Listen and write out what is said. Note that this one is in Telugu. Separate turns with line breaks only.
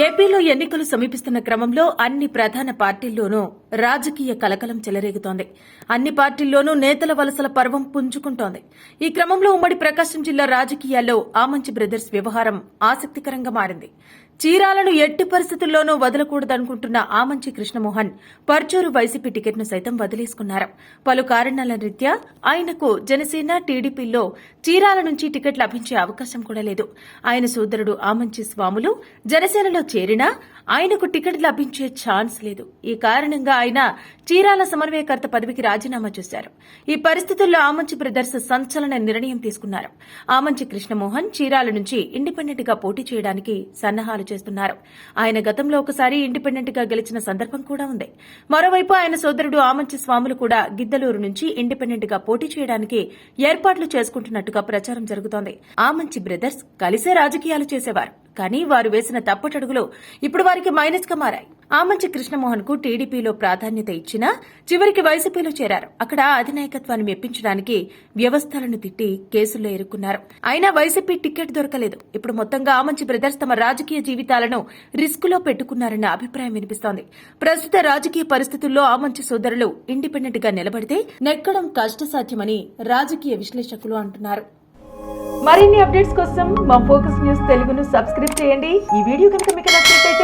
ఏపీలో ఎన్నికలు సమీపిస్తున్న క్రమంలో అన్ని ప్రధాన పార్టీల్లోనూ రాజకీయ కలకలం చెలరేగుతోంది. అన్ని పార్టీల్లోనూ నేతల వలసల పర్వం పుంజుకుంటోంది. ఈ క్రమంలో ఉమ్మడి ప్రకాశం జిల్లా రాజకీయాల్లో ఆమంచి బ్రదర్స్ వ్యవహారం ఆసక్తికరంగా మారింది. చీరాలను ఎట్టి పరిస్థితుల్లోనూ వదలకూడదనుకుంటున్న ఆమంచి కృష్ణమోహన్ పర్చూరు వైసీపీ టికెట్ను సైతం వదిలేసుకున్నారు. పలు కారణాల రీత్యా ఆయనకు జనసేన టీడీపీలో చీరాల నుంచి టికెట్ లభించే అవకాశం కూడా లేదు. ఆయన సోదరుడు ఆమంచి స్వాములు జనసేనలో చేరినా ఆయనకు టికెట్ లభించే ఛాన్స్ లేదు. ఈ కారణంగా ఆయన చీరాల సమన్వయకర్త పదవికి రాజీనామా చేశారు. ఈ పరిస్థితుల్లో ఆమంచి బ్రదర్స్ సంచలన నిర్ణయం తీసుకున్నారు. ఆమంచి కృష్ణమోహన్ చీరాల నుంచి ఇండిపెండెంట్గా పోటీ చేయడానికి సన్నాహాలు చేస్తున్నారు. ఆయన గతంలో ఒకసారి ఇండిపెండెంట్గా గెలిచిన సందర్భం కూడా ఉంది. మరోవైపు ఆయన సోదరుడు ఆమంచి స్వాములు కూడా గిద్దలూరు నుంచి ఇండిపెండెంట్గా పోటీ చేయడానికి ఏర్పాట్లు చేసుకుంటున్నట్టుగా ప్రచారం జరుగుతోంది. ఆమంచి బ్రదర్స్ కలిసే రాజకీయాలు చేసేవారు. కానీ వారు వేసిన తప్పటడుగులు ఇప్పుడు వారికి మైనస్గా మారాయి. ఆమంచి కృష్ణమోహన్కు టీడీపీలో ప్రాధాన్యత ఇచ్చినా చివరికి వైసీపీలో చేరారు. అక్కడ అధినాయకత్వాన్ని మెప్పించడానికి వ్యవస్థలను తిట్టి కేసుల్లో ఎరుక్కున్నారు అయినా వైసీపీ టికెట్ దొరకలేదు. ఇప్పుడు మొత్తంగా ఆమంచి బ్రదర్స్ తమ రాజకీయ జీవితాలను రిస్క్లో పెట్టుకున్నారన్న అభిప్రాయం వినిపిస్తోంది. ప్రస్తుత రాజకీయ పరిస్థితుల్లో ఆమంచి సోదరులు ఇండిపెండెంట్గా నిలబడితే నెక్కడం కష్టసాధ్యమని రాజకీయ విశ్లేషకులు అంటున్నారు. మరిన్ని అప్డేట్స్ కోసం మా ఫోకస్ న్యూస్ తెలుగును సబ్స్క్రైబ్ చేయండి. ఈ వీడియో కనుక మీకు నచ్చినట్లయితే